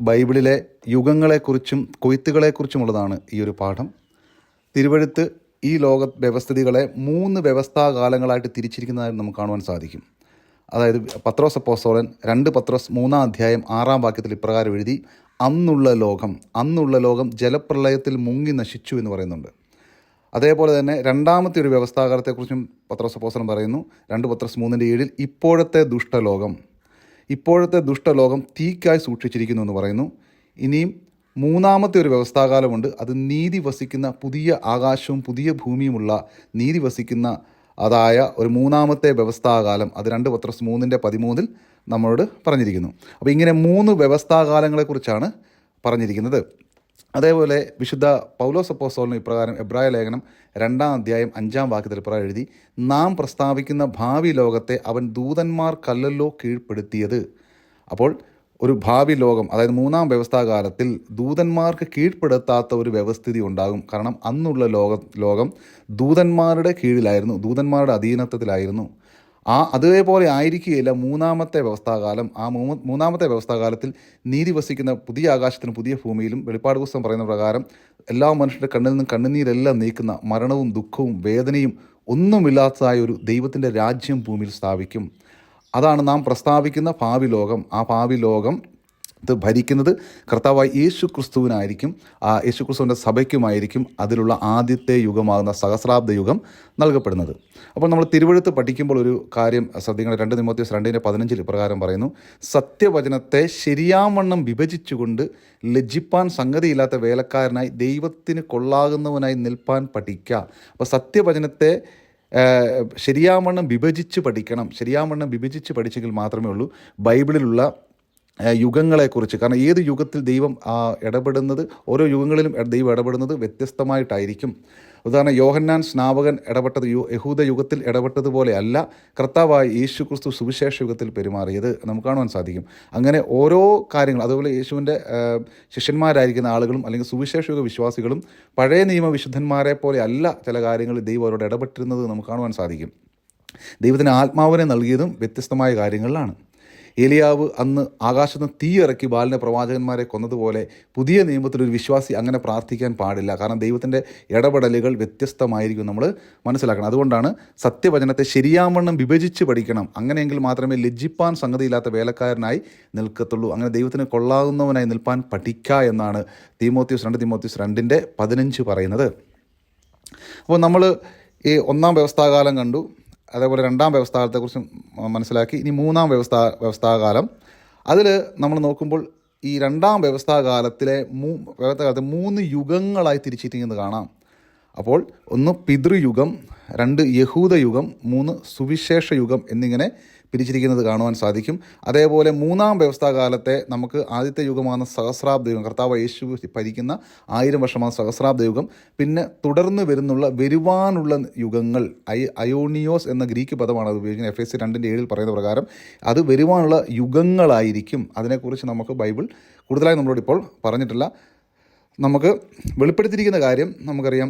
ബൈബിളിലെ യുഗങ്ങളെക്കുറിച്ചും കൊയ്ത്തുകളെക്കുറിച്ചുമുള്ളതാണ് ഈ ഒരു പാഠം. തിരുവഴുത്ത് ഈ ലോക വ്യവസ്ഥിതികളെ മൂന്ന് വ്യവസ്ഥാകാലങ്ങളായിട്ട് തിരിച്ചിരിക്കുന്നതായി നമുക്ക് കാണുവാൻ സാധിക്കും. അതായത് പത്രോസ് അപ്പോസ്തോലൻ രണ്ട് പത്രോസ് മൂന്നാം അധ്യായം ആറാം വാക്യത്തിൽ ഇപ്രകാരം എഴുതി അന്നുള്ള ലോകം അന്നുള്ള ലോകം ജലപ്രളയത്തിൽ മുങ്ങി നശിച്ചു എന്ന് പറയുന്നുണ്ട്. അതേപോലെ തന്നെ രണ്ടാമത്തെ ഒരു വ്യവസ്ഥാകാലത്തെക്കുറിച്ചും പത്രോസ് അപ്പോസ്തലൻ പറയുന്നു രണ്ട് പത്രോസ് മൂന്നിന്റെ ഏഴിൽ ഇപ്പോഴത്തെ ദുഷ്ടലോകം ഇപ്പോഴത്തെ ദുഷ്ടലോകം തീക്കായി സൂക്ഷിച്ചിരിക്കുന്നു എന്ന് പറയുന്നു. ഇനിയും മൂന്നാമത്തെ ഒരു വ്യവസ്ഥാകാലമുണ്ട്. അത് നീതി വസിക്കുന്ന പുതിയ ആകാശവും പുതിയ ഭൂമിയുമുള്ള നീതി വസിക്കുന്ന അതായ ഒരു മൂന്നാമത്തെ വ്യവസ്ഥാകാലം. അത് രണ്ട് പത്രസ് മൂന്നിന്റെ പതിമൂന്നിൽ നമ്മളോട് പറഞ്ഞിരിക്കുന്നു. അപ്പോൾ ഇങ്ങനെ മൂന്ന് വ്യവസ്ഥാകാലങ്ങളെക്കുറിച്ചാണ് പറഞ്ഞിരിക്കുന്നത്. അതേപോലെ വിശുദ്ധ പൗലോസ് അപ്പോസ്തോലിന് ഇപ്രകാരം എബ്രായ ലേഖനം രണ്ടാം അധ്യായം അഞ്ചാം വാക്യത്തിൽ ഇപ്രകാരം എഴുതി നാം പ്രസ്താവിക്കുന്ന ഭാവി ലോകത്തെ അവൻ ദൂതന്മാർ കല്ലല്ലോ കീഴ്പ്പെടുത്തിയത്. അപ്പോൾ ഒരു ഭാവി ലോകം അതായത് മൂന്നാം വ്യവസ്ഥാകാലത്തിൽ ദൂതന്മാർക്ക് കീഴ്പ്പെടുത്താത്ത ഒരു വ്യവസ്ഥിതി ഉണ്ടാകും. കാരണം അന്നുള്ള ലോക ലോകം ദൂതന്മാരുടെ കീഴിലായിരുന്നു ദൂതന്മാരുടെ അധീനത്വത്തിലായിരുന്നു. ആ അതേപോലെ ആയിരിക്കുകയില്ല മൂന്നാമത്തെ വ്യവസ്ഥാകാലം. ആ മൂന്ന് മൂന്നാമത്തെ വ്യവസ്ഥാകാലത്തിൽ നീതി വസിക്കുന്ന പുതിയ ആകാശത്തിനും പുതിയ ഭൂമിയിലും വെളിപ്പാട് പുസ്തകം പറയുന്ന പ്രകാരം എല്ലാ മനുഷ്യരുടെ കണ്ണിൽ നിന്നും കണ്ണുനീരെല്ലാം നീക്കുന്ന മരണവും ദുഃഖവും വേദനയും ഒന്നുമില്ലാത്തതായ ഒരു ദൈവത്തിന്റെ രാജ്യം ഭൂമിയിൽ സ്ഥാപിക്കും. അതാണ് നാം പ്രസ്താവിക്കുന്ന ഭാവി ലോകം ആ ഭാവി ലോകം ഇത് ഭരിക്കുന്നത് കർത്താവായി യേശു ക്രിസ്തുവിനായിരിക്കും ആ യേശു ക്രിസ്തുവിന്റെ സഭയ്ക്കുമായിരിക്കും അതിലുള്ള ആദ്യത്തെ യുഗമാകുന്ന സഹസ്രാബ്ദ യുഗം നൽകപ്പെടുന്നത്. അപ്പോൾ നമ്മൾ തിരുവഴുത്ത് പഠിക്കുമ്പോൾ ഒരു കാര്യം ശ്രദ്ധിക്കണം. രണ്ട് നിമോത്യോസ് രണ്ടിന്റെ പതിനഞ്ചിൽ ഇപ്രകാരം പറയുന്നു. സത്യവചനത്തെ ശരിയാവണ്ണം വിഭജിച്ചുകൊണ്ട് ലജ്ജിപ്പാൻ സംഗതിയില്ലാത്ത വേലക്കാരനായി ദൈവത്തിന് കൊള്ളാകുന്നവനായി നിൽപ്പാൻ പഠിക്കുക അപ്പോൾ സത്യവചനത്തെ ശരിയാവണ്ണം വിഭജിച്ച് പഠിക്കണം. ശരിയാവണ്ണം വിഭജിച്ച് പഠിച്ചെങ്കിൽ മാത്രമേ ഉള്ളൂ. ബൈബിളിലുള്ള യുഗങ്ങളെക്കുറിച്ച്. കാരണം ഏത് യുഗത്തിൽ ദൈവം ഇടപെടുന്നത് ഓരോ യുഗങ്ങളിലും ദൈവം ഇടപെടുന്നത് വ്യത്യസ്തമായിട്ടായിരിക്കും. ഉദാഹരണം യോഹന്നാൻ സ്നാപകൻ ഇടപെട്ടത് യു യഹൂദ യുഗത്തിൽ ഇടപെട്ടതുപോലെ അല്ല കർത്താവായ യേശു ക്രിസ്തു സുവിശേഷ യുഗത്തിൽ പെരുമാറിയത് നമുക്ക് കാണുവാൻ സാധിക്കും. അങ്ങനെ ഓരോ കാര്യങ്ങൾ അതുപോലെ യേശുവിന്റെ ശിഷ്യന്മാരായിരിക്കുന്ന ആളുകളും അല്ലെങ്കിൽ സുവിശേഷ യുഗ വിശ്വാസികളും പഴയ നിയമ വിശുദ്ധന്മാരെ പോലെ അല്ല ചില കാര്യങ്ങളിൽ ദൈവം അവരോട് ഇടപെട്ടിരുന്നത് നമുക്ക് കാണുവാൻ സാധിക്കും. ദൈവത്തിന് ആത്മാവിനെ നൽകിയതും വ്യത്യസ്തമായ കാര്യങ്ങളിലാണ്. ഏലിയാവ് അന്ന് ആകാശത്ത് നിന്ന് തീ ഇറക്കി ബാലിനെ പ്രവാചകന്മാരെ കൊന്നതുപോലെ പുതിയ നിയമത്തിൽ ഒരു വിശ്വാസി അങ്ങനെ പ്രാർത്ഥിക്കാൻ പാടില്ല. കാരണം ദൈവത്തിന്റെ ഇടപെടലുകൾ വ്യത്യസ്തമായിരിക്കും നമ്മൾ മനസ്സിലാക്കണം. അതുകൊണ്ടാണ് സത്യവചനത്തെ ശരിയാവണ്ണം വിഭജിച്ച് പഠിക്കണം. അങ്ങനെയെങ്കിൽ മാത്രമേ ലജ്ജിപ്പാൻ സംഗതിയില്ലാത്ത വേലക്കാരനായി നിൽക്കത്തുള്ളൂ. അങ്ങനെ ദൈവത്തിന് കൊള്ളാവുന്നവനായി നിൽപ്പാൻ പഠിക്കുക എന്നാണ് തീമോത്യൂസ് രണ്ട് തീമോത്യൂസ് രണ്ടിന്റെ പതിനഞ്ച് പറയുന്നത്. അപ്പോൾ നമ്മൾ ഈ ഒന്നാം വ്യവസ്ഥാകാലം കണ്ടു. അതേപോലെ രണ്ടാം വ്യവസ്ഥാകാലത്തെക്കുറിച്ച് മനസ്സിലാക്കി. ഇനി മൂന്നാം വ്യവസ്ഥാ വ്യവസ്ഥാകാലം. അതിൽ നമ്മൾ നോക്കുമ്പോൾ ഈ രണ്ടാം വ്യവസ്ഥാകാലത്തിലെ മൂ വ്യവസ്ഥാകാലത്തെ മൂന്ന് യുഗങ്ങളായി തിരിച്ചിരിക്കുന്നത് കാണാം. അപ്പോൾ ഒന്ന് പിതൃയുഗം രണ്ട് യഹൂദ യുഗം മൂന്ന് സുവിശേഷ യുഗം എന്നിങ്ങനെ പിരിച്ചിരിക്കുന്നത് കാണുവാൻ സാധിക്കും. അതേപോലെ മൂന്നാം വ്യവസ്ഥാകാലത്തെ നമുക്ക് ആദ്യത്തെ യുഗമാണ് സഹസ്രാബ്ദ യുഗം കർത്താവ് യേശു ഭരിക്കുന്ന ആയിരം വർഷമാണ് സഹസ്രാബ്ദ യുഗം പിന്നെ തുടർന്ന് വരുന്നുള്ള വരുവാനുള്ള യുഗങ്ങൾ ഐ അയോണിയോസ് എന്ന ഗ്രീക്ക് പദമാണ് അത് ഉപയോഗിക്കുന്നത്. എഫ് എസ് സി രണ്ടിന്റെ ഏഴിൽ പറയുന്ന പ്രകാരം അത് വരുവാനുള്ള യുഗങ്ങളായിരിക്കും. അതിനെക്കുറിച്ച് നമുക്ക് ബൈബിൾ കൂടുതലായി നമ്മളോട് ഇപ്പോൾ പറഞ്ഞിട്ടില്ല. നമുക്ക് വെളിപ്പെടുത്തിയിരിക്കുന്ന കാര്യം നമുക്കറിയാം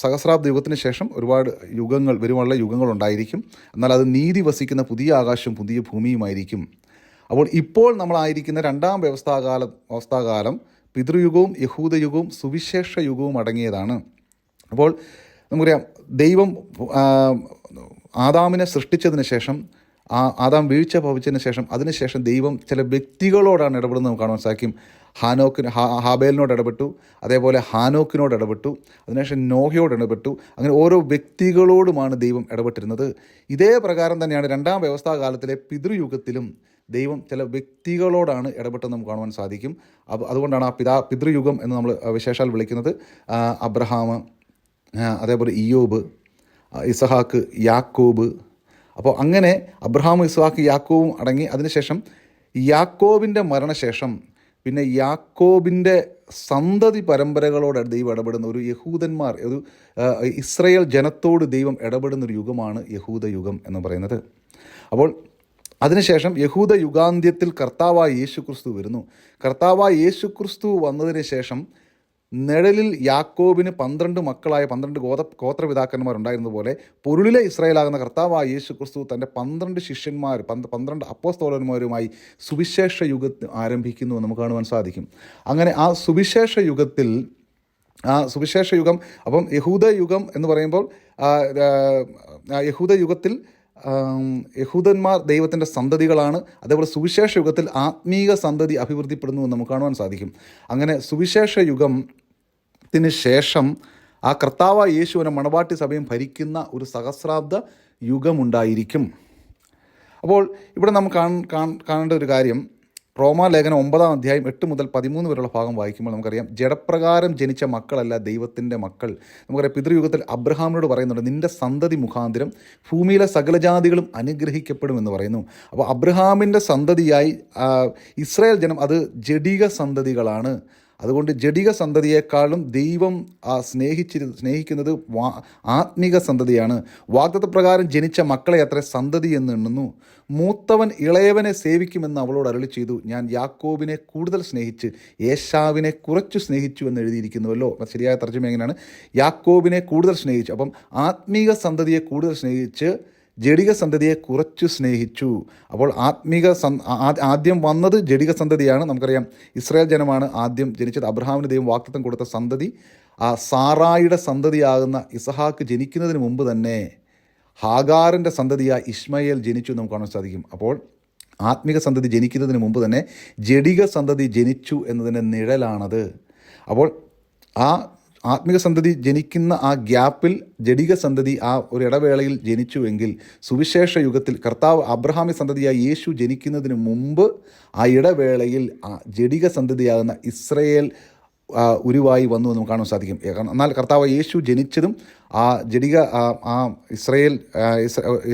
സഹസ്രാബ്ദ യുഗത്തിന് ശേഷം ഒരുപാട് യുഗങ്ങൾ വരുവാനുള്ള യുഗങ്ങളുണ്ടായിരിക്കും എന്നാൽ അത് നീതി വസിക്കുന്ന പുതിയ ആകാശവും പുതിയ ഭൂമിയുമായിരിക്കും. അപ്പോൾ ഇപ്പോൾ നമ്മളായിരിക്കുന്ന രണ്ടാം വ്യവസ്ഥാകാല അവസ്ഥാകാലം പിതൃയുഗവും യഹൂദയുഗവും സുവിശേഷ യുഗവും അടങ്ങിയതാണ്. അപ്പോൾ നമുക്കറിയാം ദൈവം ആദാമിനെ സൃഷ്ടിച്ചതിന് ശേഷം ആ ആദാം വീഴ്ച ഭവിച്ചതിന് ശേഷം അതിനുശേഷം ദൈവം ചില വ്യക്തികളോടാണ് ഇടപെടുന്നത് നമുക്ക് കാണാൻ സാധിക്കും. ഹാനോക്കിന് ഹാബേലിനോട് ഇടപെട്ടു അതേപോലെ ഹാനോക്കിനോട് ഇടപെട്ടു അതിനുശേഷം നോഹയോട് ഇടപെട്ടു. അങ്ങനെ ഓരോ വ്യക്തികളോടുമാണ് ദൈവം ഇടപെട്ടിരുന്നത്. ഇതേ പ്രകാരം തന്നെയാണ് രണ്ടാം വ്യവസ്ഥാകാലത്തിലെ പിതൃയുഗത്തിലും ദൈവം ചില വ്യക്തികളോടാണ് ഇടപെട്ടെന്ന് നമുക്ക് കാണുവാൻ സാധിക്കും. അതുകൊണ്ടാണ് ആ പിതാ പിതൃയുഗം എന്ന് നമ്മൾ വിശേഷാൽ വിളിക്കുന്നത്. അബ്രഹാം അതേപോലെ ഇയോബ് ഇസഹാക്ക് യാക്കോബ്. അപ്പോൾ അങ്ങനെ അബ്രഹാം ഇസ്ഹാക്ക് യാക്കോബും അടങ്ങി അതിനുശേഷം യാക്കോബിന്റെ മരണശേഷം പിന്നെ യാക്കോബിന്റെ സന്തതി പരമ്പരകളോട് ദൈവം ഇടപെടുന്ന ഒരു യഹൂദന്മാർ ഒരു ഇസ്രയേൽ ജനത്തോട് ദൈവം ഇടപെടുന്ന ഒരു യുഗമാണ് യഹൂദ യുഗം എന്ന് പറയുന്നത്. അപ്പോൾ അതിനുശേഷം യഹൂദ യുഗാന്ത്യത്തിൽ കർത്താവായ യേശു ക്രിസ്തു വരുന്നു. കർത്താവായ യേശു ക്രിസ്തു വന്നതിന് ശേഷം നിഴലിൽ യാക്കോബിന് പന്ത്രണ്ട് മക്കളായ പന്ത്രണ്ട് ഗോത ഗോത്രപിതാക്കന്മാരുണ്ടായിരുന്നതുപോലെ പൊരുളിലെ ഇസ്രായേലാകുന്ന കർത്താവായ യേശു ക്രിസ്തു തന്റെ പന്ത്രണ്ട് ശിഷ്യന്മാർ പന്ത് പന്ത്രണ്ട് അപ്പോസ്തോലന്മാരുമായി സുവിശേഷ യുഗം ആരംഭിക്കുന്നു നമുക്ക് കാണുവാൻ സാധിക്കും. അങ്ങനെ ആ സുവിശേഷ യുഗത്തിൽ ആ സുവിശേഷ യുഗം അപ്പം യഹൂദ യുഗം എന്ന് പറയുമ്പോൾ യഹൂദ യുഗത്തിൽ യഹൂദന്മാർ ദൈവത്തിന്റെ സന്തതികളാണ്. അതേപോലെ സുവിശേഷ യുഗത്തിൽ ആത്മീക സന്തതി അഭിവൃദ്ധിപ്പെടുന്നു എന്ന് നമുക്ക് കാണുവാൻ സാധിക്കും. അങ്ങനെ സുവിശേഷ യുഗത്തിന് ശേഷം ആ കർത്താവ യേശുവിനെ മണവാട്ടി സഭയും ഭരിക്കുന്ന ഒരു സഹസ്രാബ്ദ യുഗമുണ്ടായിരിക്കും അപ്പോൾ ഇവിടെ നമുക്ക് കാണേണ്ട ഒരു കാര്യം റോമാലേഖനം ഒമ്പതാം അധ്യായം എട്ട് മുതൽ പതിമൂന്ന് വരെയുള്ള ഭാഗം വായിക്കുമ്പോൾ നമുക്കറിയാം ജഡപ്രകാരം ജനിച്ച മക്കളല്ല ദൈവത്തിന്റെ മക്കൾ. നമുക്കറിയാം പിതൃയുഗത്തിൽ അബ്രഹാമിനോട് പറയുന്നുണ്ട് നിന്റെ സന്തതി മുഖാന്തരം ഭൂമിയിലെ സകലജാതികളും അനുഗ്രഹിക്കപ്പെടുമെന്ന് പറയുന്നു. അപ്പോൾ അബ്രഹാമിന്റെ സന്തതിയായി ഇസ്രായേൽ ജനം അത് ജഡിക സന്തതികളാണ്. അതുകൊണ്ട് ജഡിക സന്തതിയേക്കാളും ദൈവം ആ സ്നേഹിച്ചിരു സ്നേഹിക്കുന്നത് വാ ആത്മീക സന്തതിയാണ്. വാഗ്ദത്ത പ്രകാരം ജനിച്ച മക്കളെ അത്ര സന്തതി എന്ന് എണ്ണുന്നു. മൂത്തവൻ ഇളയവനെ സേവിക്കുമെന്ന് അവളോട് അരളി ചെയ്തു. ഞാൻ യാക്കോബിനെ കൂടുതൽ സ്നേഹിച്ച് യേശാവിനെ കുറച്ചു സ്നേഹിച്ചു എന്ന് എഴുതിയിരിക്കുന്നുവല്ലോ. ശരിയായ തർജമ എങ്ങനെയാണ്? യാക്കോബിനെ കൂടുതൽ സ്നേഹിച്ചു. അപ്പം ആത്മീക സന്തതിയെ കൂടുതൽ സ്നേഹിച്ച് ജഡിക സന്തതിയെ കുറച്ചു സ്നേഹിച്ചു. അപ്പോൾ ആത്മീക ആദ്യം വന്നത് ജഡിക സന്തതിയാണ് നമുക്കറിയാം ഇസ്രായേൽ ജനമാണ് ആദ്യം ജനിച്ചത്. അബ്രഹാമിന് ദൈവം വാക്തത്വം കൊടുത്ത സന്തതി ആ സാറായിയുടെ സന്തതിയാകുന്ന ഇസഹാക്ക് ജനിക്കുന്നതിന് മുമ്പ് തന്നെ ഹാഗാറിന്റെ സന്തതിയായ ഇസ്മയേൽ ജനിച്ചു നമുക്ക് കാണാൻ സാധിക്കും. അപ്പോൾ ആത്മിക സന്തതി ജനിക്കുന്നതിന് മുമ്പ് തന്നെ ജഡിക സന്തതി ജനിച്ചു എന്നതിന്റെ നിഴലാണത്. അപ്പോൾ ആ ആത്മിക സന്തതി ജനിക്കുന്ന ആ ഗ്യാപ്പിൽ ജഡിക സന്തതി ആ ഒരു ഇടവേളയിൽ ജനിച്ചുവെങ്കിൽ സുവിശേഷ യുഗത്തിൽ കർത്താവ് അബ്രഹാമി സന്തതിയായ യേശു ജനിക്കുന്നതിന് മുമ്പ് ആ ഇടവേളയിൽ ആ ജഡിക സന്തതിയാകുന്ന ഇസ്രയേൽ ഉരുവായി വന്നു എന്ന് നമുക്ക് കാണാൻ സാധിക്കും. എന്നാൽ കർത്താവ് യേശു ജനിച്ചതും ആ ജഡിക ആ ഇസ്രയേൽ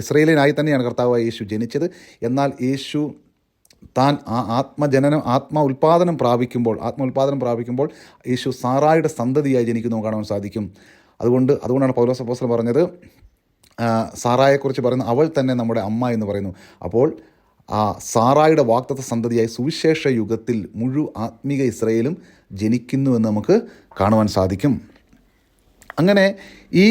ഇസ്രയേലിനായി തന്നെയാണ് കർത്താവ് യേശു ജനിച്ചത്. എന്നാൽ യേശു താൻ ആ ആത്മജനനം ആത്മ ഉൽപാദനം പ്രാപിക്കുമ്പോൾ ആത്മ ഉൽപാദനം പ്രാപിക്കുമ്പോൾ യേശു സാറായുടെ സന്തതിയായി ജനിക്കുന്നു കാണാൻ സാധിക്കും. അതുകൊണ്ട് അതുകൊണ്ടാണ് പൗലോസ് അപ്പോസ്തലൻ പറഞ്ഞത് സാറായെക്കുറിച്ച് പറയുന്നത് അവൾ തന്നെ നമ്മുടെ അമ്മ എന്ന് പറയുന്നു. അപ്പോൾ ആ സാറായുടെ വാക്തത്വ സന്തതിയായി സുവിശേഷ യുഗത്തിൽ മുഴു ആത്മീക ഇസ്രയേലും ജനിക്കുന്നു എന്ന് നമുക്ക് കാണുവാൻ സാധിക്കും. അങ്ങനെ ഈ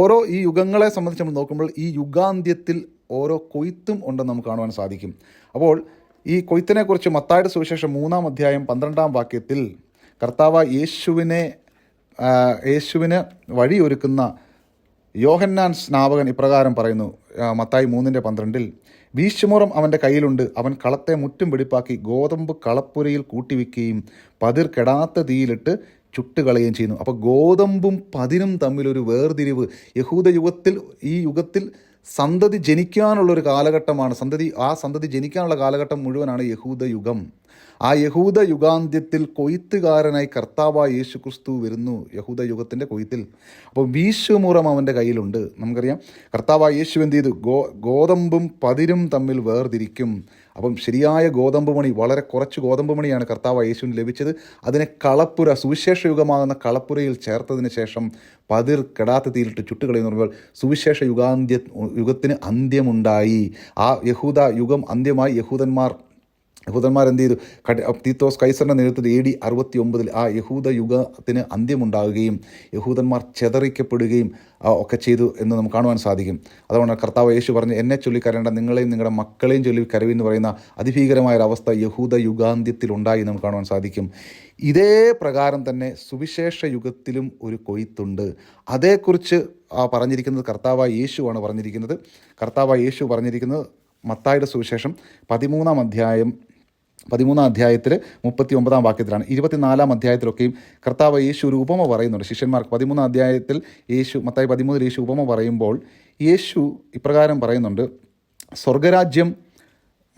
ഓരോ ഈ യുഗങ്ങളെ സംബന്ധിച്ച് നമ്മൾ നോക്കുമ്പോൾ ഈ യുഗാന്ത്യത്തിൽ ഓരോ കൊയ്ത്തും ഉണ്ടെന്ന് നമുക്ക് കാണുവാൻ സാധിക്കും. അപ്പോൾ ഈ കൊയ്ത്തിനെക്കുറിച്ച് മത്തായുടെ സുവിശേഷം മൂന്നാം അധ്യായം പന്ത്രണ്ടാം വാക്യത്തിൽ കർത്താവ് യേശുവിനെ യേശുവിന് വഴിയൊരുക്കുന്ന യോഹന്നാൻ സ്നാപകൻ ഇപ്രകാരം പറയുന്നു മത്തായി മൂന്നിന്റെ പന്ത്രണ്ടിൽ വീശുമുറം അവന്റെ കയ്യിലുണ്ട്. അവൻ കളത്തെ മുറ്റും വെടിപ്പാക്കി ഗോതമ്പ് കളപ്പുരയിൽ കൂട്ടിവെക്കുകയും പതിർ കെടാത്ത തീയിലിട്ട് ചുട്ടുകളയുകയും ചെയ്യുന്നു. അപ്പോൾ ഗോതമ്പും പതിനും തമ്മിലൊരു വേർതിരിവ്. യഹൂദ യുഗത്തിൽ ഈ യുഗത്തിൽ സന്തതി ജനിക്കാനുള്ള ഒരു കാലഘട്ടമാണ്. സന്തതി ആ സന്തതി ജനിക്കാനുള്ള കാലഘട്ടം മുഴുവനാണ് യഹൂദ യുഗം ആ യഹൂദ യുഗാന്ത്യത്തിൽ കൊയ്ത്തുകാരനായി കർത്താവായ യേശു ക്രിസ്തു വരുന്നു യഹൂദ യുഗത്തിന്റെ കൊയ്ത്തിൽ. അപ്പോൾ വീശുമുറം അവന്റെ കയ്യിലുണ്ട്. നമുക്കറിയാം കർത്താവായ യേശു എന്ത് ചെയ്തു? ഗോ ഗോതമ്പും പതിരും തമ്മിൽ വേർതിരിക്കും. അപ്പം ശരിയായ ഗോതമ്പ് മണി വളരെ കുറച്ച് ഗോതമ്പ് മണിയാണ് കർത്താവ് യേശുവിന് ലഭിച്ചത്. അതിനെ കളപ്പുര സുവിശേഷ യുഗമാകുന്ന കളപ്പുരയിൽ ചേർത്തതിന് ശേഷം പതിർ കെടാത്ത തീരിട്ട് ചുട്ടുകളയെന്ന് പറയുമ്പോൾ സുവിശേഷ യുഗാന്ത്യ യുഗത്തിന് അന്ത്യമുണ്ടായി. ആ യഹൂദ യുഗം അന്ത്യമായി യഹൂദന്മാർ യഹൂദന്മാർ എന്ത് ചെയ്തു? തീത്തോസ് കൈസറിന്റെ നേതൃത്വത്തിൽ എ ഡി അറുപത്തി ഒമ്പതിൽ ആ യഹൂദ യുഗത്തിന് അന്ത്യമുണ്ടാകുകയും യഹൂദന്മാർ ചെതറിക്കപ്പെടുകയും ഒക്കെ ചെയ്തു എന്ന് നമുക്ക് കാണുവാൻ സാധിക്കും. അതുകൊണ്ട് കർത്താവ് യേശു പറഞ്ഞ് എന്നെ ചൊല്ലി കരയേണ്ട നിങ്ങളെയും നിങ്ങളുടെ മക്കളെയും ചൊല്ലി കരവി എന്ന് പറയുന്ന അതിഭീകരമായ ഒരു അവസ്ഥ യഹൂദ യുഗാന്ത്യത്തിൽ ഉണ്ടായി നമുക്ക് കാണുവാൻ സാധിക്കും. ഇതേ പ്രകാരം തന്നെ സുവിശേഷ യുഗത്തിലും ഒരു കൊയ്ത്തുണ്ട്. അതേക്കുറിച്ച് പറഞ്ഞിരിക്കുന്നത് കർത്താവായ യേശുവാണ് പറഞ്ഞിരിക്കുന്നത്. കർത്താവായ യേശു പറഞ്ഞിരിക്കുന്നത് മത്തായുടെ സുവിശേഷം പതിമൂന്നാം അധ്യായം പതിമൂന്നാം അധ്യായത്തിൽ മുപ്പത്തി ഒമ്പതാം വാക്യത്തിലാണ്. ഇരുപത്തിനാലാം അധ്യായത്തിലൊക്കെയും കർത്താവ് യേശു ഒരു ഉപമ പറയുന്നുണ്ട്. ശിഷ്യന്മാർക്ക് പതിമൂന്നാം അധ്യായത്തിൽ യേശു മത്തായി പതിമൂന്നിൽ യേശു ഉപമ പറയുമ്പോൾ യേശു ഇപ്രകാരം പറയുന്നുണ്ട് സ്വർഗരാജ്യം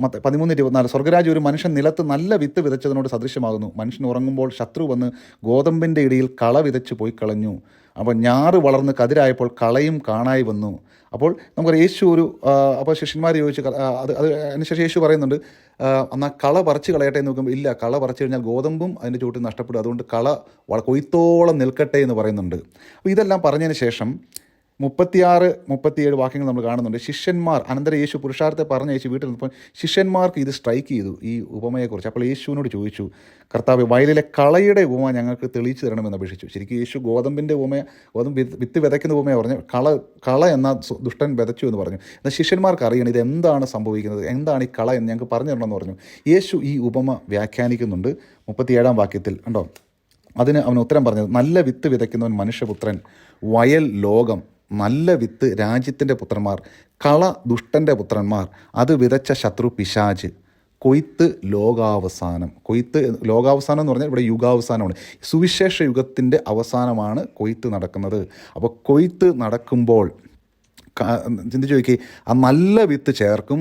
മത്ത പതിമൂന്ന് ഇരുപത്തിനാല് സ്വർഗരാജ്യം ഒരു മനുഷ്യൻ നിലത്ത് നല്ല വിത്ത് വിതച്ചതിനോട് സദൃശ്യമാകുന്നു. മനുഷ്യൻ ഉറങ്ങുമ്പോൾ ശത്രു വന്ന് ഗോതമ്പിന്റെ ഇടയിൽ കള വിതച്ച് പോയി കളഞ്ഞു. അപ്പോൾ ഞാറ് വളർന്ന് കതിരായപ്പോൾ കളയും കാണായി വന്നു. അപ്പോൾ നമുക്ക് യേശു ഒരു അപ്പോൾ ശിഷ്യന്മാർ ചോദിച്ച് അത് അത് അതിനുശേഷം യേശു പറയുന്നുണ്ട് എന്നാൽ കള പറിച്ച് കളയട്ടെ എന്ന് നോക്കുമ്പോൾ ഇല്ല കള പറിച്ച് കഴിഞ്ഞാൽ ഗോതമ്പും അതിന്റെ ചുവട്ടിൽ നഷ്ടപ്പെടും. അതുകൊണ്ട് കള കൊയ്ത്തോളം നിൽക്കട്ടെ എന്ന് പറയുന്നുണ്ട്. അപ്പോൾ ഇതെല്ലാം പറഞ്ഞതിന് ശേഷം മുപ്പത്തിയാറ് മുപ്പത്തിയേഴ് വാക്യങ്ങൾ നമ്മൾ കാണുന്നുണ്ട്. ശിഷ്യന്മാർ അനന്തര യേശു പുരുഷാർത്ഥത്തെ പറഞ്ഞ യേശു വീട്ടിൽ നിന്നപ്പോൾ ശിഷ്യന്മാർക്ക് ഇത് സ്ട്രൈക്ക് ചെയ്തു ഈ ഉപമയെക്കുറിച്ച്. അപ്പോൾ യേശുവിനോട് ചോദിച്ചു കർത്താവ് വയലിലെ കളയുടെ ഉപമ ഞങ്ങൾക്ക് തെളിയിച്ചു തരണമെന്ന് അപേക്ഷിച്ചു. ശരിക്കും യേശു ഗോതമ്പിന്റെ ഉപമ ഗോതമ്പ് വിത്ത് വിതയ്ക്കുന്ന ഉപമയെ പറഞ്ഞു കള കള എന്ന ദുഷ്ടൻ വിതച്ചു എന്ന് പറഞ്ഞു. എന്നാൽ ശിഷ്യന്മാർക്ക് അറിയണം ഇത് എന്താണ് സംഭവിക്കുന്നത് എന്താണ് ഈ കള എന്ന് ഞങ്ങൾക്ക് പറഞ്ഞു തരണമെന്ന് പറഞ്ഞു. യേശു ഈ ഉപമ വ്യാഖ്യാനിക്കുന്നുണ്ട്. മുപ്പത്തിയേഴാം വാക്യത്തിൽ ഉണ്ടോ അതിന് അവൻ ഉത്തരം പറഞ്ഞത് നല്ല വിത്ത് വിതയ്ക്കുന്നവൻ മനുഷ്യപുത്രൻ വയൽ ലോകം നല്ല വിത്ത് രാജ്യത്തിന്റെ പുത്രന്മാർ കള ദുഷ്ടന്റെ പുത്രന്മാർ. അത് വിതച്ച ശത്രു പിശാജ്. കൊയ്ത്ത് ലോകാവസാനം. കൊയ്ത്ത് ലോകാവസാനം എന്ന് പറഞ്ഞാൽ ഇവിടെ യുഗാവസാനമാണ്. സുവിശേഷ യുഗത്തിന്റെ അവസാനമാണ് കൊയ്ത്ത് നടക്കുന്നത്. അപ്പോൾ കൊയ്ത്ത് നടക്കുമ്പോൾ ചിന്തിച്ച് നോക്കി ആ നല്ല വിത്ത് ചേർക്കും.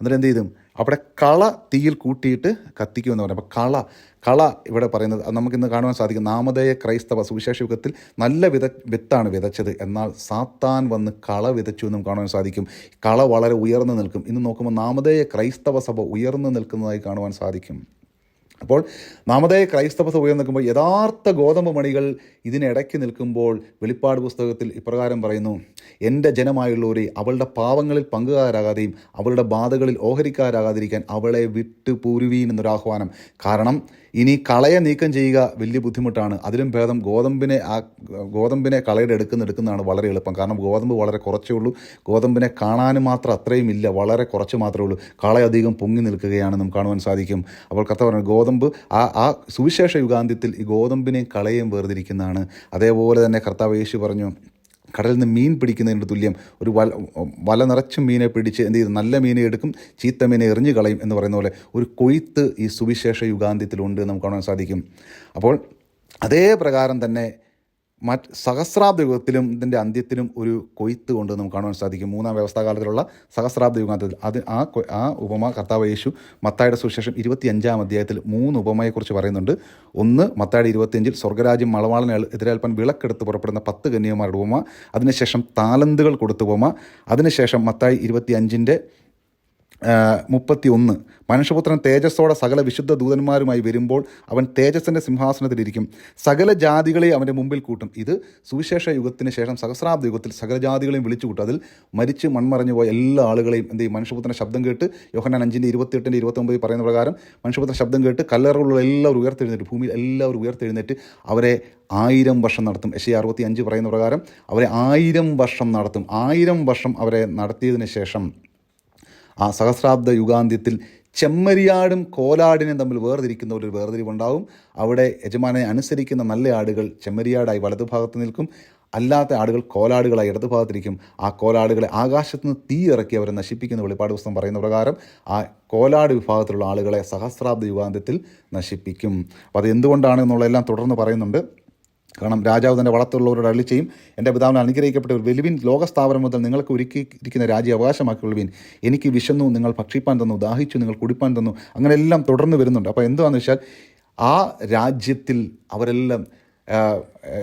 എന്നിട്ട് എന്ത് ചെയ്തും അവിടെ കള തീയിൽ കൂട്ടിയിട്ട് കത്തിക്കുമെന്ന് പറഞ്ഞു അപ്പോൾ കള കള ഇവിടെ പറയുന്നത് നമുക്കിന്ന് കാണുവാൻ സാധിക്കും. നാമധേയ ക്രൈസ്തവ സുവിശേഷ യുഗത്തിൽ നല്ല വിത വിത്താണ് വിതച്ചത്. എന്നാൽ സാത്താൻ വന്ന് കള വിതച്ചു എന്നും കാണുവാൻ സാധിക്കും. കള വളരെ ഉയർന്നു നിൽക്കും. ഇന്ന് നോക്കുമ്പോൾ നാമധേയ ക്രൈസ്തവ സഭ ഉയർന്നു നിൽക്കുന്നതായി കാണുവാൻ സാധിക്കും. അപ്പോൾ നാമതേ ക്രൈസ്തവ സഭ ഉയർന്നു നിൽക്കുമ്പോൾ യഥാർത്ഥ ഗോതമ്പ് മണികൾ ഇതിനിടയ്ക്ക് നിൽക്കുമ്പോൾ വെളിപ്പാട് പുസ്തകത്തിൽ ഇപ്രകാരം പറയുന്നു എന്റെ ജനമായുള്ളവരെ അവളുടെ പാവങ്ങളിൽ പങ്കുകാരാകാതെയും അവളുടെ ബാധകളിൽ ഓഹരിക്കാരാകാതിരിക്കാൻ അവളെ വിട്ടു പൂരുവീൻ എന്നൊരാഹ്വാനം കാരണം ഇനി കളയെ നീക്കം ചെയ്യുക വലിയ ബുദ്ധിമുട്ടാണ്. അതിലും ഭേദം ഗോതമ്പിനെ ആ ഗോതമ്പിനെ കളയുടെ എടുക്കുന്ന എടുക്കുന്നതാണ് വളരെ എളുപ്പം. കാരണം ഗോതമ്പ് വളരെ കുറച്ചേ ഉള്ളൂ. ഗോതമ്പിനെ കാണാനും മാത്രം അത്രയും ഇല്ല. വളരെ കുറച്ച് മാത്രമേ ഉള്ളൂ. കളയധികം പൊങ്ങി നിൽക്കുകയാണ് നമുക്ക് കാണുവാൻ സാധിക്കും. അപ്പോൾ കഥ പറഞ്ഞു ഗോതമ്പ് ആ ആ സുവിശേഷ യുഗാന്ത്യത്തിൽ ഈ ഗോതമ്പിനെയും കളയെയും വേർതിരിക്കുന്നതാണ്. അതേപോലെ തന്നെ കർത്താവ് യേശു പറഞ്ഞു കടലിൽ നിന്ന് മീൻ പിടിക്കുന്നതിന് തുല്യം ഒരു വല വല നിറച്ച് മീനെ പിടിച്ച് എന്ത് ചെയ്തു നല്ല മീനെ എടുക്കും ചീത്ത മീനെ എറിഞ്ഞു കളയും എന്ന് പറയുന്ന പോലെ ഒരു കൊയ്ത്ത് ഈ സുവിശേഷ യുഗാന്ത്യത്തിലുണ്ട് നമുക്ക് കാണാൻ സാധിക്കും. അപ്പോൾ അതേ പ്രകാരം തന്നെ മറ്റ് സഹസ്രാബ്ദ യുഗത്തിലും ഇതിന്റെ അന്ത്യത്തിലും ഒരു കൊയ്ത്ത് കൊണ്ട് നമുക്ക് കാണുവാൻ സാധിക്കും. മൂന്നാം വ്യവസ്ഥാകാലത്തിലുള്ള സഹസ്രാബ്ദ യുഗാന്തത്തിൽ അത് ആ ആ ഉപമ കർത്താവ് യേശു മത്തായുടെ സുശേഷം ഇരുപത്തി അഞ്ചാം അധ്യായത്തിൽ മൂന്ന് ഉപമയെക്കുറിച്ച് പറയുന്നുണ്ട്. ഒന്ന് മത്തായുടെ ഇരുപത്തിയഞ്ചിൽ സ്വർഗരാജ്യം മളവാളനെ എതിരേൽപ്പാൻ വിളക്കെടുത്ത് പുറപ്പെടുന്ന പത്ത് കന്യകുമാരുടെ ഉപമ അതിനുശേഷം താലന്തുകൾ കൊടുത്ത ഉപമ അതിനുശേഷം മത്തായി ഇരുപത്തി അഞ്ചിന്റെ മുപ്പത്തി ഒന്ന് മനുഷ്യപുത്രൻ തേജസ്സോടെ സകല വിശുദ്ധ ദൂതന്മാരുമായി വരുമ്പോൾ അവൻ തേജസ്സിന്റെ സിംഹാസനത്തിലിരിക്കും. സകല ജാതികളെ അവന്റെ മുമ്പിൽ കൂട്ടും. ഇത് സുവിശേഷ യുഗത്തിന് ശേഷം സഹസ്രാബ്ദ യുഗത്തിൽ സകല ജാതികളെയും വിളിച്ചു കൂട്ടും. അതിൽ മരിച്ച് മൺമറഞ്ഞു പോയ എല്ലാ ആളുകളെയും എന്ത് ചെയ്യും? മനുഷ്യപുത്രന്റെ ശബ്ദം കേട്ട് യോഹനാൻ അഞ്ചിന്റെ ഇരുപത്തിയെട്ടിന്റെ ഇരുപത്തൊമ്പതിൽ പറയുന്ന പ്രകാരം മനുഷ്യപുത്രൻ ശബ്ദം കേട്ട് കല്ലറുള്ള എല്ലാവരും ഉയർത്തെഴുന്നേറ്റ് ഭൂമിയിൽ എല്ലാവരും ഉയർത്തെഴുന്നേറ്റ് അവരെ ആയിരം വർഷം നടത്തും. എസ് അറുപത്തി അഞ്ച് പറയുന്ന പ്രകാരം അവരെ ആയിരം വർഷം നടത്തും. ആയിരം വർഷം അവരെ നടത്തിയതിന് ശേഷം ആ സഹസ്രാബ്ദ യുഗാന്ത്യത്തിൽ ചെമ്മരിയാടും കോലാടിനും തമ്മിൽ വേർതിരിക്കുന്ന ഒരു വേർതിരിവുണ്ടാവും. അവിടെ യജമാനെ അനുസരിക്കുന്ന നല്ല ആടുകൾ ചെമ്മരിയാടായി വലതുഭാഗത്ത് നിൽക്കും. അല്ലാത്ത ആടുകൾ കോലാടുകളായി ഇടതുഭാഗത്തിരിക്കും. ആ കോലാടുകളെ ആകാശത്ത് നിന്ന് തീ ഇറക്കി അവരെ നശിപ്പിക്കുന്ന വെളിപ്പാട് പുസ്തകം പറയുന്ന പ്രകാരം ആ കോലാട് വിഭാഗത്തിലുള്ള ആളുകളെ സഹസ്രാബ്ദ യുഗാന്ത്യത്തിൽ നശിപ്പിക്കും. അപ്പോൾ അത് എന്തുകൊണ്ടാണ് എന്നുള്ളതെല്ലാം തുടർന്ന് പറയുന്നുണ്ട്. കാരണം രാജാവ് തന്റെ വളർത്തുള്ളവരോട് അരളി ചെയ്യും. എന്റെ പിതാവിനെ അനുഗ്രഹിക്കപ്പെട്ട ഒരു വെലുവിൻ ലോകസ്ഥാപനം മുതൽ നിങ്ങൾക്ക് ഒരുക്കിയിരിക്കുന്ന രാജ്യം വെളുവിൻ എനിക്ക് വിശന്നു നിങ്ങൾ ഭക്ഷിപ്പാൻ തന്നു ദാഹിച്ചു നിങ്ങൾ കുടിപ്പാൻ തന്നു അങ്ങനെയെല്ലാം തുടർന്ന് വരുന്നുണ്ട്. അപ്പോൾ എന്തുവാണെന്ന് വെച്ചാൽ ആ രാജ്യത്തിൽ അവരെല്ലാം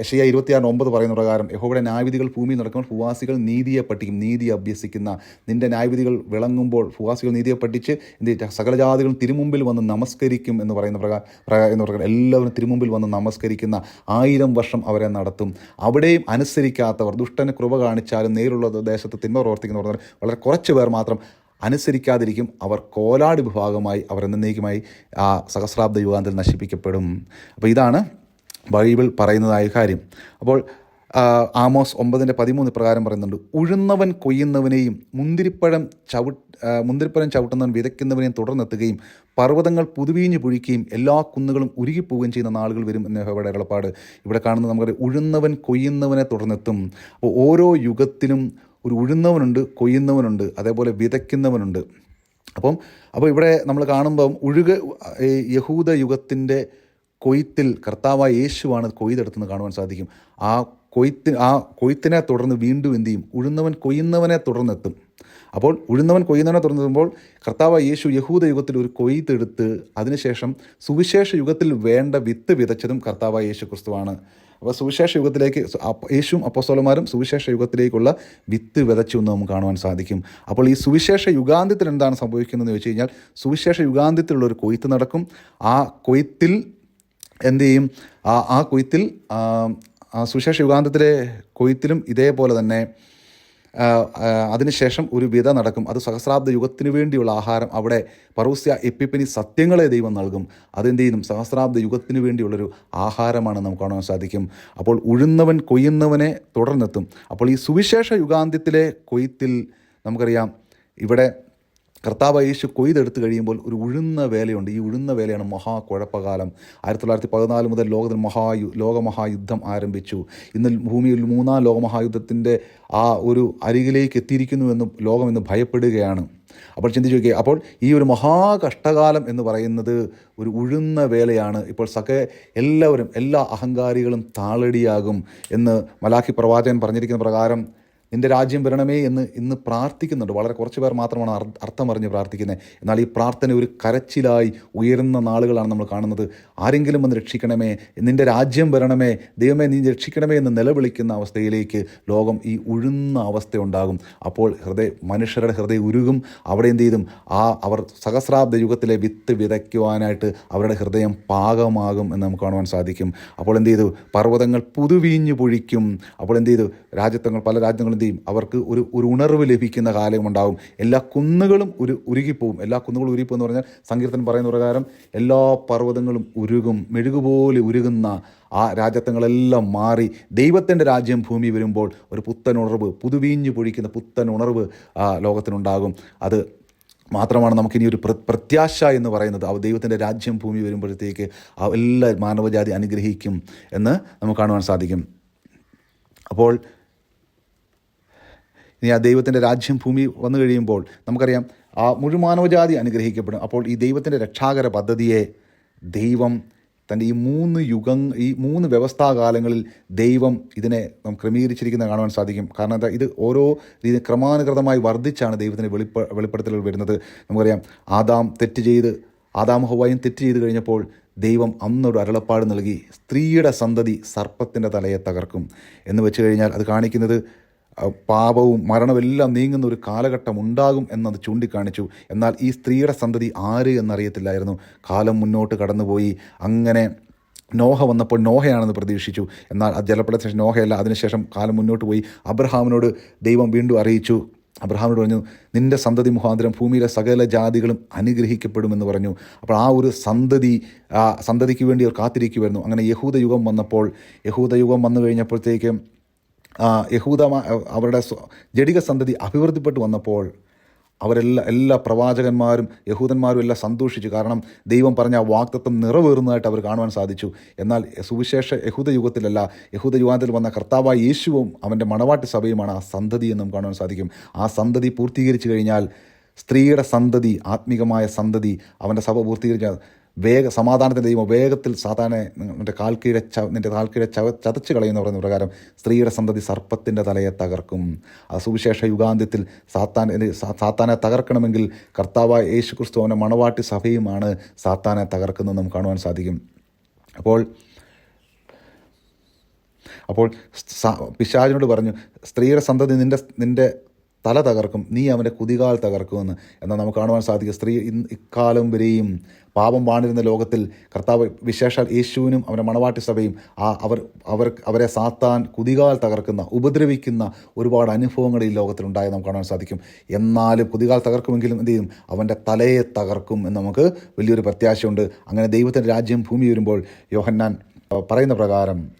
ഷെയ്യ ഇരുപത്തിയാറ് ഒമ്പത് പറയുന്ന പ്രകാരം യഹോയുടെ ന്യായവിധികൾ ഭൂമിയിൽ നടക്കുമ്പോൾ ഭൂവാസികൾ നീതിയെ പഠിക്കും നീതി അഭ്യസിക്കുന്ന. നിന്റെ ന്യായവിധികൾ വിളങ്ങുമ്പോൾ ഭൂവാസികൾ നീതിയെ പഠിച്ച് എന്ത് ചെയ്യും? സകല ജാതികളും തിരുമുമ്പിൽ വന്ന് നമസ്കരിക്കും എന്ന് പറയുന്ന പ്രകാരം എന്ന് പ്രകാരം എല്ലാവരും തിരുമുമ്പിൽ വന്ന് നമസ്കരിക്കുന്ന ആയിരം വർഷം അവരെ നടത്തും. അവിടെയും അനുസരിക്കാത്തവർ ദുഷ്ടന് കൃപ കാണിച്ചാലും നേരിലുള്ള ദേശത്ത് തിന്മ പ്രവർത്തിക്കുന്നു പറഞ്ഞാൽ വളരെ കുറച്ച് പേർ മാത്രം അനുസരിക്കാതിരിക്കും. അവർ കോലാട് വിഭാഗമായി അവർ എന്നേക്കുമായി ആ സഹസ്രാബ്ദ യുഗാന്തത്തിൽ നശിപ്പിക്കപ്പെടും. അപ്പോൾ ഇതാണ് ബൈബിൾ പറയുന്നതായ കാര്യം. അപ്പോൾ ആമോസ് ഒമ്പതിന്റെ പതിമൂന്ന് പ്രകാരം പറയുന്നുണ്ട്. ഉഴുന്നവൻ കൊയ്യുന്നവനെയും മുന്തിരിപ്പഴം ചവി മുന്തിരിപ്പഴം ചവിട്ടുന്നവൻ വിതയ്ക്കുന്നവനെയും തുടർന്നെത്തുകയും പർവതങ്ങൾ പുതുവീഞ്ഞു പൊഴിക്കുകയും എല്ലാ കുന്നുകളും ഉരുകിപ്പോവുകയും ചെയ്യുന്ന നാളുകൾ വരും എന്ന ഇവിടെ എളപ്പാട് ഇവിടെ കാണുന്നത് നമുക്കറിയാം. ഉഴുന്നവൻ കൊയ്യുന്നവനെ തുടർന്നെത്തും. അപ്പോൾ ഓരോ യുഗത്തിലും ഒരു ഉഴുന്നവനുണ്ട് കൊയ്യുന്നവനുണ്ട് അതേപോലെ വിതയ്ക്കുന്നവനുണ്ട്. അപ്പം അപ്പോൾ ഇവിടെ നമ്മൾ കാണുമ്പം ഉഴുക യഹൂദ യുഗത്തിന്റെ കൊയ്ത്തിൽ കർത്താവായ യേശുവാണ് കൊയ്തെടുത്തെന്ന് കാണുവാൻ സാധിക്കും. ആ കൊയ്ത്ത് ആ കൊയ്ത്തിനെ തുടർന്ന് വീണ്ടും എന്ത് ചെയ്യും? ഉഴുന്നവൻ കൊയ്യുന്നവനെ തുടർന്നെത്തും. അപ്പോൾ ഉഴുന്നവൻ കൊയ്യുന്നവനെ തുടർന്നെത്തുമ്പോൾ കർത്താവായ യേശു യഹൂദ യുഗത്തിൽ ഒരു കൊയ്ത്തെടുത്ത് അതിനുശേഷം സുവിശേഷ യുഗത്തിൽ വേണ്ട വിത്ത് വിതച്ചതും കർത്താവായ യേശു ക്രിസ്തുവാണ്. അപ്പോൾ സുവിശേഷ യുഗത്തിലേക്ക് യേശുവും അപ്പോസ്തലന്മാരും സുവിശേഷ യുഗത്തിലേക്കുള്ള വിത്ത് വിതച്ചു എന്ന് നമുക്ക് കാണുവാൻ സാധിക്കും. അപ്പോൾ ഈ സുവിശേഷ യുഗാന്ത്യത്തിൽ എന്താണ് സംഭവിക്കുന്നതെന്ന് വെച്ച് കഴിഞ്ഞാൽ സുവിശേഷ യുഗാന്ത്യത്തിലുള്ള ഒരു കൊയ്ത്ത് നടക്കും. ആ കൊയ്ത്തിൽ എന്ത് ചെയ്യും? ആ ആ കൊയ്ത്തിൽ സുശേഷ യുഗാന്തത്തിലെ കൊയ്ത്തിലും ഇതേപോലെ തന്നെ അതിനുശേഷം ഒരു വിത നടക്കും. അത് സഹസ്രാബ്ദ യുഗത്തിന് വേണ്ടിയുള്ള ആഹാരം. അവിടെ പറൂസ്യ എപ്പിപ്പനി സത്യങ്ങളെ ദൈവം നൽകും. അതെന്ത് ചെയ്യുന്നു? സഹസ്രാബ്ദ യുഗത്തിന് വേണ്ടിയുള്ളൊരു ആഹാരമാണ് നമുക്ക് കാണാൻ സാധിക്കും. അപ്പോൾ ഉഴുന്നവൻ കൊയ്യുന്നവനെ തുടർന്നെത്തും. അപ്പോൾ ഈ സുവിശേഷ യുഗാന്ത്യത്തിലെ കൊയ്ത്തിൽ നമുക്കറിയാം ഇവിടെ കർത്താവ് യേശു കൊയ്തെടുത്തു കഴിയുമ്പോൾ ഒരു ഉഴുന്ന വേലയുണ്ട്. ഈ ഉഴുന്ന വേലയാണ് മഹാകുഴപ്പകാലം ആയിരത്തി തൊള്ളായിരത്തി പതിനാല് മുതൽ ലോകത്തിൽ മഹായു ലോകമഹായുദ്ധം ആരംഭിച്ചു. ഇന്ന് ഭൂമിയിൽ മൂന്നാം ലോകമഹായുദ്ധത്തിന്റെ ആ ഒരു അരികിലേക്ക് എത്തിയിരിക്കുന്നുവെന്ന് ലോകം ഇന്ന് ഭയപ്പെടുകയാണ്. അപ്പോൾ ചിന്തിച്ചു നോക്കിയേ അപ്പോൾ ഈ ഒരു മഹാകഷ്ടകാലം എന്ന് പറയുന്നത് ഒരു ഉഴുന്ന വേലയാണ്. ഇപ്പോൾ സക്കെ എല്ലാവരും എല്ലാ അഹങ്കാരികളും താളടിയാകും എന്ന് മലാഖി പ്രവാചകൻ പറഞ്ഞിരിക്കുന്ന പ്രകാരം നിന്റെ രാജ്യം വരണമേ എന്ന് ഇന്ന് പ്രാർത്ഥിക്കുന്നുണ്ട്. വളരെ കുറച്ച് പേർ മാത്രമാണ് അർ- അർത്ഥം അറിഞ്ഞ് പ്രാർത്ഥിക്കുന്നത് എന്നാൽ ഈ പ്രാർത്ഥന ഒരു കരച്ചിലായി ഉയരുന്ന നാളുകളാണ് നമ്മൾ കാണുന്നത്. ആരെങ്കിലും ഒന്ന് രക്ഷിക്കണമേ നിന്റെ രാജ്യം വരണമേ ദൈവമേ നീ രക്ഷിക്കണമേ എന്ന് നിലവിളിക്കുന്ന അവസ്ഥയിലേക്ക് ലോകം ഈ ഉഴുന്ന അവസ്ഥ ഉണ്ടാകും. അപ്പോൾ ഹൃദയ മനുഷ്യരുടെ ഹൃദയം ഉരുകും. അവിടെ എന്ത് ചെയ്തും? ആ അവർ സഹസ്രാബ്ദ യുഗത്തിലെ വിത്ത് വിതയ്ക്കുവാനായിട്ട് അവരുടെ ഹൃദയം പാകമാകും എന്ന് നമുക്ക് കാണുവാൻ സാധിക്കും. അപ്പോൾ എന്ത് ചെയ്തു? പർവതങ്ങൾ പുതുവീഞ്ഞു പൊഴിക്കും. അപ്പോൾ എന്ത് ചെയ്തു? രാജ്യത്തങ്ങൾ പല രാജ്യങ്ങളും എന്ത് അവർക്ക് ഒരു ഒരു ഉണർവ് ലഭിക്കുന്ന കാലമുണ്ടാകും എല്ലാ കുന്നുകളും ഒരു ഉരുകിപ്പോവും. എല്ലാ കുന്നുകളും ഉരുകിപ്പോ എന്ന് പറഞ്ഞാൽ സങ്കീർത്തനം പറയുന്ന പ്രകാരം എല്ലാ പർവതങ്ങളും ഉരുകും. മെഴുകുപോലെ ഉരുകുന്ന ആ രാജ്യത്വങ്ങളെല്ലാം മാറി ദൈവത്തിന്റെ രാജ്യം ഭൂമി വരുമ്പോൾ ഒരു പുത്തൻ ഉണർവ് പുതുവീഞ്ഞു പൊഴിക്കുന്ന പുത്തൻ ഉണർവ് ലോകത്തിനുണ്ടാകും. അത് മാത്രമാണ് നമുക്കിനി ഒരു പ്ര പ്രത്യാശ എന്ന് പറയുന്നത്. ആ ദൈവത്തിന്റെ രാജ്യം ഭൂമി വരുമ്പോഴത്തേക്ക് എല്ലാ മാനവജാതി അനുഗ്രഹിക്കും എന്ന് നമുക്ക് കാണുവാൻ സാധിക്കും. അപ്പോൾ ഇനി ആ ദൈവത്തിന്റെ രാജ്യം ഭൂമി വന്നു കഴിയുമ്പോൾ നമുക്കറിയാം ആ മുഴുമാനവജാതി അനുഗ്രഹിക്കപ്പെടും. അപ്പോൾ ഈ ദൈവത്തിന്റെ രക്ഷാകര പദ്ധതിയെ ദൈവം തന്റെ ഈ മൂന്ന് യുഗം ഈ മൂന്ന് വ്യവസ്ഥാകാലങ്ങളിൽ ദൈവം ഇതിനെ നാം ക്രമീകരിച്ചിരിക്കുന്നത് കാണുവാൻ സാധിക്കും. കാരണം എന്താ? ഇത് ഓരോ രീതി ക്രമാനുഗതമായി വർദ്ധിച്ചാണ് ദൈവത്തിന്റെ വെളിപ്പ വെളിപ്പെടുത്തലുകൾ വരുന്നത്. നമുക്കറിയാം ആദാം തെറ്റ് ചെയ്ത് ആദാം ഹവായും തെറ്റ് ചെയ്ത് കഴിഞ്ഞപ്പോൾ ദൈവം അന്നൊരു അരുളപ്പാട് നൽകി സ്ത്രീയുടെ സന്തതി സർപ്പത്തിന്റെ തലയെ തകർക്കും എന്ന് വെച്ച് കഴിഞ്ഞാൽ അത് കാണിക്കുന്നത് പാപവും മരണവും എല്ലാം നീങ്ങുന്ന ഒരു കാലഘട്ടം ഉണ്ടാകും എന്നത് ചൂണ്ടിക്കാണിച്ചു. എന്നാൽ ഈ സ്ത്രീയുടെ സന്തതി ആര് എന്നറിയത്തില്ലായിരുന്നു. കാലം മുന്നോട്ട് കടന്നുപോയി. അങ്ങനെ നോഹ വന്നപ്പോൾ നോഹയാണെന്ന് പ്രതീക്ഷിച്ചു. എന്നാൽ ജലപ്രളയത്തിന് ശേഷം നോഹയല്ല. അതിനുശേഷം കാലം മുന്നോട്ട് പോയി. അബ്രഹാമിനോട് ദൈവം വീണ്ടും അറിയിച്ചു. അബ്രഹാമിനോട് പറഞ്ഞു നിന്റെ സന്തതി മുഖാന്തരം ഭൂമിയിലെ സകല ജാതികളും അനുഗ്രഹിക്കപ്പെടുമെന്ന് പറഞ്ഞു. അപ്പോൾ ആ ഒരു സന്തതി ആ സന്തതിക്ക് വേണ്ടി അവർ കാത്തിരിക്കുമായിരുന്നു അങ്ങനെ യഹൂദ യുഗം വന്നപ്പോൾ യഹൂദ യുഗം വന്നു കഴിഞ്ഞപ്പോഴത്തേക്കും ആ, യഹൂദ അവരുടെ ജടിക സന്തതി അഭിവൃദ്ധിപ്പെട്ടു വന്നപ്പോൾ അവരെല്ലാ എല്ലാ പ്രവാചകന്മാരും യഹൂദന്മാരും എല്ലാം സന്തോഷിച്ചു. കാരണം ദൈവം പറഞ്ഞ ആ വാക്തത്വം നിറവേറുന്നതായിട്ട് അവർ കാണുവാൻ സാധിച്ചു. എന്നാൽ സുവിശേഷ യഹൂദ യുഗത്തിലല്ല യഹൂദ യുഗത്തിൽ വന്ന കർത്താവായ യേശുവും അവന്റെ മണവാട്ടി സഭയുമാണ് ആ സന്തതി എന്നും കാണുവാൻ സാധിക്കും. ആ സന്തതി പൂർത്തീകരിച്ചു കഴിഞ്ഞാൽ സ്ത്രീയുടെ സന്തതി ആത്മീകമായ സന്തതി അവന്റെ സഭ പൂർത്തീകരിച്ച വേഗ സമാധാനത്തിന്റെ ദൈവം വേഗത്തിൽ സാധാരണ നിന്റെ കാൽക്കീഴെ ച നിന്റെ കാൽക്കീഴെ ചവ ചതച്ച് കളയുന്ന പറയുന്ന പ്രകാരം സ്ത്രീയുടെ സന്തതി സർപ്പത്തിന്റെ തലയെ തകർക്കും. ആ സുവിശേഷ യുഗാന്ത്യത്തിൽ സാത്താൻ സാത്താനെ തകർക്കണമെങ്കിൽ കർത്താവായ യേശു ക്രിസ്തു അവന്റെ മണവാട്ടി സഭയുമാണ് സാത്താനെ തകർക്കുന്നത് നമുക്ക് കാണുവാൻ സാധിക്കും. അപ്പോൾ അപ്പോൾ പിശാജിനോട് പറഞ്ഞു സ്ത്രീയുടെ സന്തതി നിന്റെ നിന്റെ തല തകർക്കും നീ അവന്റെ കുതികാൽ തകർക്കുമെന്ന്. എന്നാൽ നമുക്ക് കാണുവാൻ സാധിക്കും സ്ത്രീ ഇക്കാലം വരെയും പാപം പാണ്ടിരുന്ന ലോകത്തിൽ കർത്താവ് വിശേഷാൽ യേശുവിനും അവന്റെ മണവാട്ടി സഭയും ആ അവർ അവർ അവരെ സാത്താൻ കുതികാൽ തകർക്കുന്ന ഉപദ്രവിക്കുന്ന ഒരുപാട് അനുഭവങ്ങൾ ഈ ലോകത്തിലുണ്ടായി നമുക്ക് കാണാൻ സാധിക്കും. എന്നാലും കുതികാൽ തകർക്കുമെങ്കിലും എന്ത് ചെയ്യും? അവന്റെ തലയെ തകർക്കും എന്ന് നമുക്ക് വലിയൊരു പ്രത്യാശയുണ്ട്. അങ്ങനെ ദൈവത്തിന്റെ രാജ്യം ഭൂമി വരുമ്പോൾ യോഹന്നാൻ പറയുന്ന പ്രകാരം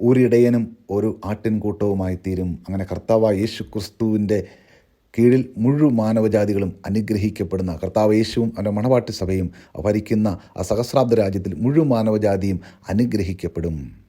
ഒരിടയനും ഒരു ആട്ടിൻകൂട്ടവുമായി തീരും. അങ്ങനെ കർത്താവായ യേശു ക്രിസ്തുവിന്റെ കീഴിൽ മുഴുവൻ മാനവജാതികളും അനുഗ്രഹിക്കപ്പെടുന്ന കർത്താവ് യേശുവും അവന്റെ മണവാട്ടി സഭയും ഭരിക്കുന്ന ആ സഹസ്രാബ്ദ രാജ്യത്തിൽ മുഴുവൻ മാനവജാതിയും അനുഗ്രഹിക്കപ്പെടും.